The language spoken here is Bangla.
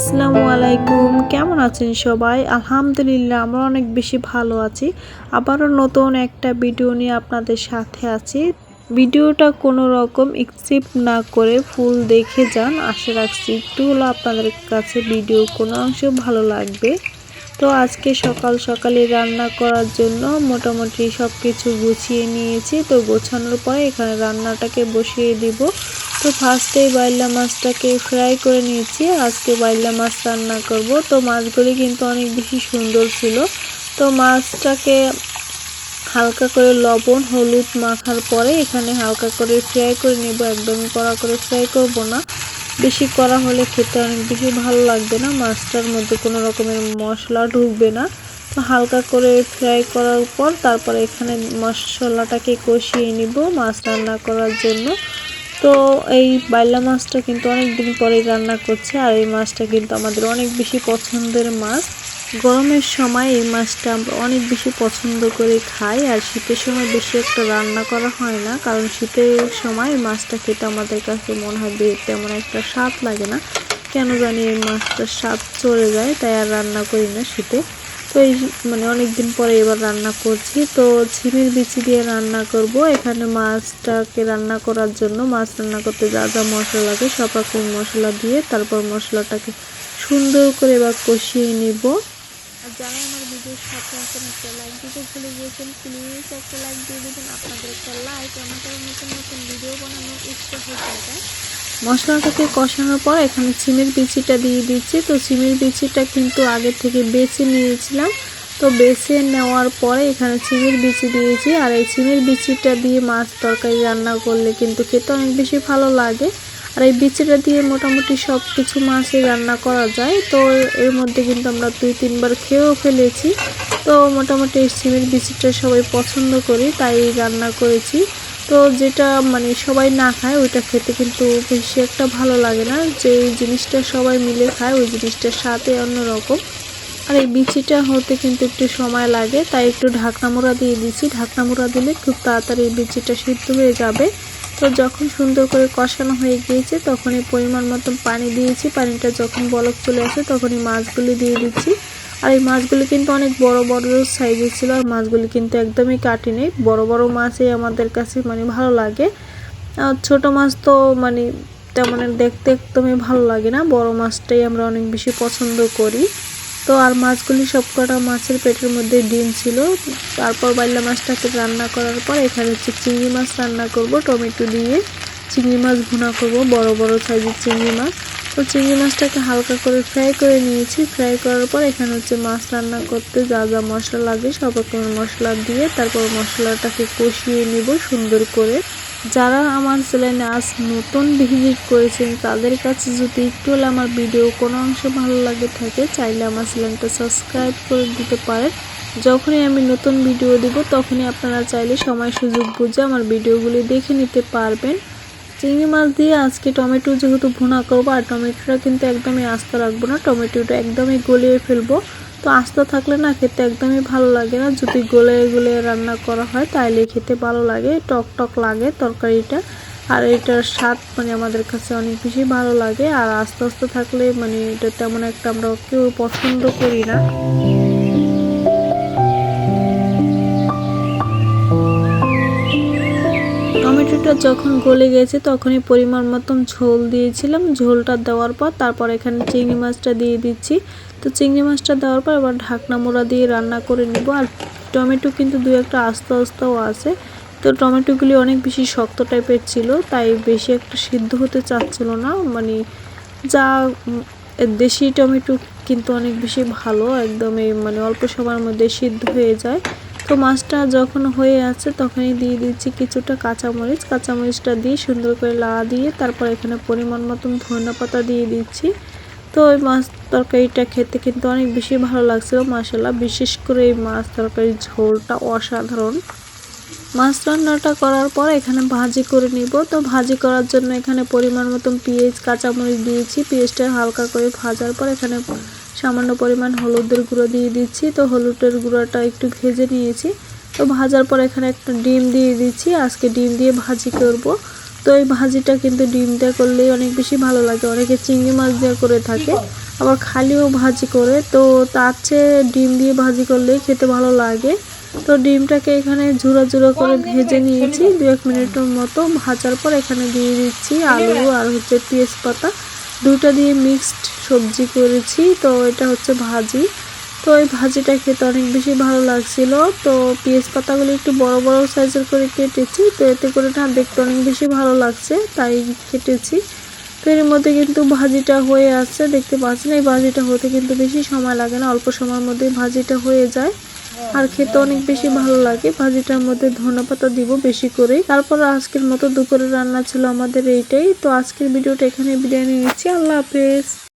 আসসালামু আলাইকুম। কেমন আছেন সবাই? আলহামদুলিল্লাহ, আমরা অনেক বেশি ভালো আছি। আবারও নতুন একটা ভিডিও নিয়ে আপনাদের সাথে আছি। ভিডিওটা কোনো রকম এক্সিপ্ট না করে ফুল দেখে যান। আশা রাখছি একটু হলো আপনাদের কাছে ভিডিও কোনো অংশ ভালো লাগবে। তো আজকে সকাল সকালে রান্না করার জন্য মোটামুটি সব কিছু গুছিয়ে নিয়েছি। তো গোছানোর পরে এখানে রান্নাটাকে বসিয়ে দিব। তো ফার্স্টেই বাইলা মাছটাকে ফ্রাই করে নিয়েছি। আজকে বাইলা মাছ রান্না করব। তো মাছগুলি কিন্তু অনেক বেশি সুন্দর ছিল। তো মাছটাকে হালকা করে লবণ, হলুদ মাখার পরে এখানে হালকা করে ফ্রাই করে নেব। একদমই কড়া করে ফ্রাই করব না। বেশি করা হলে খেতে অনেক বেশি ভালো লাগবে না। মাছটার মধ্যে কোনো রকমের মশলা ঢুকবে না। তো হালকা করে ফ্রাই করার পর তারপরে এখানে মশলাটাকে কষিয়ে নিব মাছ রান্না করার জন্য। তো এই বাইলা মাছটা কিন্তু অনেক দিন পরে রান্না করছে, আর এই মাছটা কিন্তু আমাদের অনেক বেশি পছন্দের মাছ। গরমের সময় এই মাছটা আমরা অনেক বেশি পছন্দ করে খাই, আর শীতের সময় বেশি একটা রান্না করা হয় না, কারণ শীতের সময় মাছটা খেতে আমাদের কাছে মনে হয় তেমন একটা স্বাদ লাগে না। কেন জানি এই মাছটার স্বাদ চলে যায়, তাই আর রান্না করি না শীতে। তো এই মানে অনেক দিন পরে এবার রান্না করছি। তো ঝিমের বিচি দিয়ে রান্না করব। এখানে মাছটাকে রান্না করার জন্য মাছ রান্না করতে যা যা মশলা লাগে সব রকম মশলা দিয়ে তারপর মশলাটাকে সুন্দর করে এবার কষিয়ে নিব। আর যারা আমার ভিডিওর সাথে আছেন, একটা লাইক দিতে ভুলে গিয়েছেন প্লিজ একটা লাইক দিয়ে দেবেন। আপনাদের একটা লাইক আমাদের নতুন নতুন ভিডিও বানানোর হয়ে যায় মশলাটাকে কষানোর পর এখানে সিমের বিচিটা দিয়ে দিচ্ছি। তো সিমের বিচিটা কিন্তু আগে থেকে বেছে নিয়েছিলাম। তো বেছে নেওয়ার পরে এখানে সিমের বিচি দিয়েছি। আর এই সিমের বিচিটা দিয়ে মাছ তরকারি রান্না করলে কিন্তু খেতে অনেক বেশি ভালো লাগে। আর এই বিচিটা দিয়ে মোটামুটি সব কিছু মাছই রান্না করা যায়। তো এর মধ্যে কিন্তু আমরা দুই, তিনবার খেয়েও ফেলেছি। তো মোটামুটি এই সিমের বিচিটা সবাই পছন্দ করি, তাই রান্না করেছি। তো যেটা মানে সবাই না খায়, ওইটা খেতে কিন্তু বেশি একটা ভালো লাগে না। যে জিনিসটা সবাই মিলে খায়, ওই জিনিসটার সাথে অন্যরকম। আর এই বিচিটা হতে কিন্তু একটু সময় লাগে, তাই একটু ঢাকনা মোড়া দিয়ে দিচ্ছি। ঢাকনা মোড়া দিলে খুব তাড়াতাড়ি এই বিচিটা সিদ্ধ হয়ে যাবে। তো যখন সুন্দর করে কষানো হয়ে গিয়েছে, তখনই পরিমাণ মতন পানি দিয়েছি। পানিটা যখন বলক চলে আসে, তখনই মাছগুলি দিয়ে দিচ্ছি। আর এই মাছগুলি কিন্তু অনেক বড় বড় সাইজের ছিল আর মাছগুলি কিন্তু একদমই কাটিনি। বড় বড় মাছই আমাদের কাছে মানে ভালো লাগে। আর ছোট মাছ তো মানে তেমন দেখতে একদমই ভালো লাগে না। বড় মাছটাই আমরা অনেক বেশি পছন্দ করি। তো আর মাছগুলি সব কটা মাছের পেটের মধ্যে ডিম ছিল। তারপর বাইলা মাছটাকে রান্না করার পর এখানে হচ্ছে চিংড়ি মাছ রান্না করব, টমেটো দিয়ে। চিংড়ি মাছ ভুনা করব, বড় বড় সাইজের চিংড়ি মাছ। তো চিংড়ি মাছটাকে হালকা করে ফ্রাই করে নিয়েছি। ফ্রাই করার পর এখানে হচ্ছে মাছ রান্না করতে যা যা মশলা লাগে সব রকম মশলা দিয়ে তারপর মশলাটাকে কষিয়ে নিব সুন্দর করে। যারা আমার চ্যানেলে আজ নতুন ভিজিট করেছেন, তাদের কাছে যদি একটু হলে আমার ভিডিও কোনো অংশ ভালো লাগে থাকে, চাইলে আমার চ্যানেলটা সাবস্ক্রাইব করে দিতে পারেন। যখনই আমি নতুন ভিডিও দেব, তখনই আপনারা চাইলে সময় সুযোগ বুঝে আমার ভিডিওগুলি দেখে নিতে পারবেন। চিংড়ি মাছ দিয়ে আজকে টমেটো যেহেতু ভুনা করব, আর টমেটোটা কিন্তু একদমই আস্তে রাখব না। টমেটোটা একদমই গলিয়ে ফেলব। তো আস্তে থাকলে না খেতে একদমই ভালো লাগে না। যদি গলে গলে রান্না করা হয় তাহলে খেতে ভালো লাগে। টক টক লাগে তরকারিটা। আর এটার স্বাদ মানে আমাদের কাছে অনেক বেশি ভালো লাগে। আর আস্তে আস্তে থাকলে মানে এটা তেমন একটা আমরা কেউ পছন্দ করি না। টমেটোটা যখন গলে গেছে তখনই পরিমাণ মতন ঝোল দিয়েছিলাম। ঝোলটা দেওয়ার পর তারপর এখানে চিংড়ি মাছটা দিয়ে দিচ্ছি। তো চিংড়ি মাছটা দেওয়ার পর এবার ঢাকনা মোড়া দিয়ে রান্না করে নিব। আর টমেটো কিন্তু দু একটা আস্তে আস্তেও আছে। তো টমেটোগুলি অনেক বেশি শক্ত টাইপের ছিল, তাই বেশি একটা সিদ্ধ হতে চাচ্ছিল না। মানে যা দেশি টমেটো কিন্তু অনেক বেশি ভালো, একদমই মানে অল্প সময়ের মধ্যে সিদ্ধ হয়ে যায়। তো মাছটা যখন হয়ে আছে তখনই দিয়ে দিচ্ছি কিছুটা কাঁচামরিচ। কাঁচামরিচটা দিয়ে সুন্দর করে লা দিয়ে তারপর এখানে পরিমাণ মতন ধনে পাতা দিয়ে দিচ্ছি। তো ওই মাছ তরকারিটা খেতে কিন্তু অনেক বেশি ভালো লাগছিল মশলা বিশেষ করে এই মাছ তরকারির ঝোলটা অসাধারণ। মাছ রান্নাটা করার পর এখানে ভাজি করে নিব। তো ভাজি করার জন্য এখানে পরিমাণ মতন পেঁয়াজ, কাঁচামরিচ দিয়েছি। পেঁয়াজটা হালকা করে ভাজার পর এখানে সামান্য পরিমাণ হলুদের গুঁড়ো দিয়ে দিচ্ছি। তো হলুদের গুঁড়োটা একটু ভেজে নিয়েছি। তো ভাজার পর এখানে একটা ডিম দিয়ে দিচ্ছি। আজকে ডিম দিয়ে ভাজি করব। তো এই ভাজিটা কিন্তু ডিম দিয়ে করলেই অনেক বেশি ভালো লাগে। অনেকে চিংড়ি মাছ দিয়ে করে থাকে, আবার খালিও ভাজি করে। তো তার চেয়ে ডিম দিয়ে ভাজি করলেই খেতে ভালো লাগে। তো ডিমটাকে এখানে ঝুড়ো ঝুড়ো করে ভেজে নিয়েছি। দু এক মিনিটের মতো ভাজার পর এখানে দিয়ে দিচ্ছি আলু আর হচ্ছে পেঁয়াজ পাতা দুটো দিয়ে মিক্সড সবজি করেছি, তো এটা হচ্ছে ভাজি। তো এই ভাজিটা খেতে অনেক বেশি ভালো লাগছিল। তো পেঁয়াজ পাতাগুলো একটু বড় বড় সাইজের করে কেটেছি, তো এতে করে না দেখতে অনেক বেশি ভালো লাগছে, তাই কেটেছি। তো এর মধ্যে কিন্তু ভাজিটা হয়ে আসছে, দেখতে পাচ্ছেন? এই ভাজিটা হতে কিন্তু বেশি সময় লাগে না, অল্প সময়ের মধ্যে ভাজিটা হয়ে যায়। আর খেতে অনেক বেশি ভালো লাগে, ভাজিটার মধ্যে ধনে পাতা দিব বেশি করে তারপর আজকের মতো দুপুরে রান্না ছিল আমাদের এইটাই। তো আজকের ভিডিওটা এখানে বিদায় নিয়ে নিচ্ছি। আল্লাহ হাফেজ।